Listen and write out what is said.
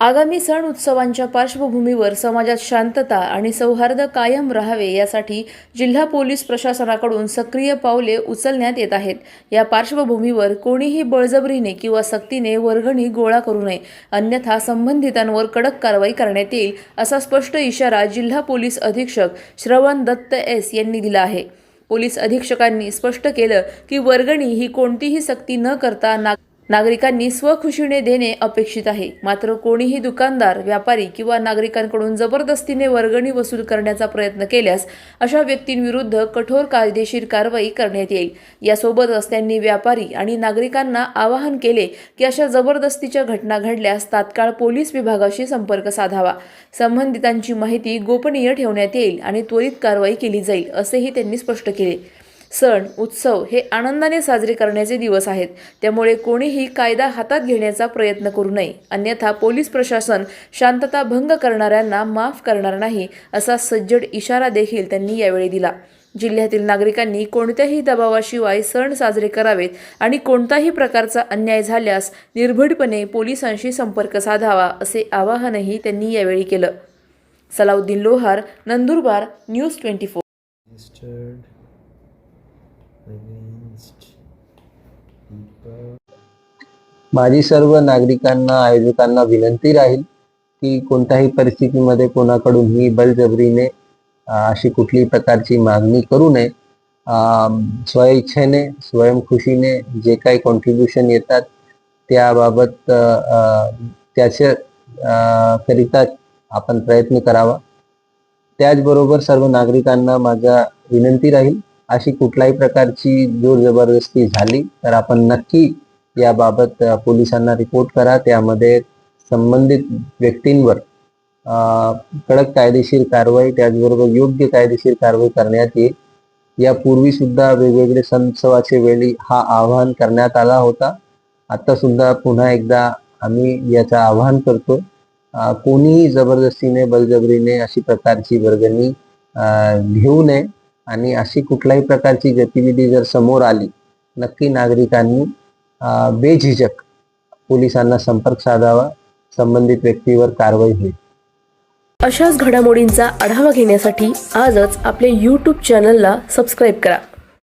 आगामी सण उत्सवांच्या पार्श्वभूमीवर समाजात शांतता आणि सौहार्द कायम राहावे यासाठी जिल्हा पोलीस प्रशासनाकडून सक्रिय पावले उचलण्यात येत आहेत. या पार्श्वभूमीवर कोणीही बळजबरीने किंवा सक्तीने वर्गणी गोळा करू नये. अन्यथा संबंधितांवर कडक कारवाई करण्यात येईल असा स्पष्ट इशारा जिल्हा पोलीस अधीक्षक श्रवण दत्त एस यांनी दिला आहे. पोलीस अधीक्षकांनी स्पष्ट केलं की वर्गणी ही कोणतीही सक्ती न करता नाग नागरिकांनी स्वखुशीने देणे अपेक्षित आहे. मात्र कोणीही दुकानदार व्यापारी किंवा नागरिकांकडून जबरदस्तीने वर्गणी वसूल करण्याचा प्रयत्न केल्यास अशा व्यक्तींविरुद्ध कठोर कायदेशीर कारवाई करण्यात येईल. यासोबतच त्यांनी व्यापारी आणि नागरिकांना आवाहन केले की अशा जबरदस्तीच्या घटना घडल्यास तात्काळ पोलीस विभागाशी संपर्क साधावा. संबंधितांची माहिती गोपनीय ठेवण्यात येईल आणि त्वरित कारवाई केली जाईल असेही त्यांनी स्पष्ट केले. सण उत्सव हे आनंदाने साजरे करण्याचे दिवस आहेत. त्यामुळे कोणीही कायदा हातात घेण्याचा प्रयत्न करू नये. अन्यथा पोलीस प्रशासन शांतता भंग करणाऱ्यांना माफ करणार नाही असा सज्जड इशारा देखील त्यांनी यावेळी दिला. जिल्ह्यातील नागरिकांनी कोणत्याही दबावाशिवाय सण साजरे करावेत आणि कोणताही प्रकारचा अन्याय झाल्यास निर्भीडपणे पोलिसांशी संपर्क साधावा असे आवाहनही त्यांनी यावेळी केलं. Salauddin Lohar Nandurbar news twenty four. माझी सर्व नागरिकांना आयोजकांना विनंती राहील की कोणत्याही परिस्थितीमध्ये कोणाकडूनही बळजबरीने अशी कुठलीही प्रकारची मागणी करू नये. स्वइच्छेने स्वयंखुशीने जे काही कॉन्ट्रीब्युशन येतात त्याबाबत अ, त्याच्या करिता आपण प्रयत्न करावा. त्याचबरोबर सर्व नागरिकांना माझा विनंती राहील अशी कुठल्याही प्रकारची जोर जबरदस्ती झाली तर आपण नक्की याबाबत पोलिसांना रिपोर्ट करा. त्यामध्ये संबंधित व्यक्तींवर कडक कायदेशीर कारवाई त्याचबरोबर योग्य कायदेशीर कारवाई करण्यात येईल. यापूर्वी सुद्धा वेगवेगळे संसवाचे वेळी हा आवाहन करण्यात आला होता. आता सुद्धा पुन्हा एकदा आम्ही याचं आवाहन करतो कोणीही जबरदस्तीने बलजबरीने अशी प्रकारची वर्गणी घेऊ नये. आणि अशी कुठल्याही प्रकारची गतिविधी जर समोर आली नक्की नागरिकांनी बेझिजक बेझिझक पोलिसांना संपर्क साधावा संबंधित व्यक्तीवर कारवाई होईल. अशाच घडामोडींचा आढावा घेण्यासाठी आजच आपल्या यूट्यूब चॅनलला सबस्क्राईब करा.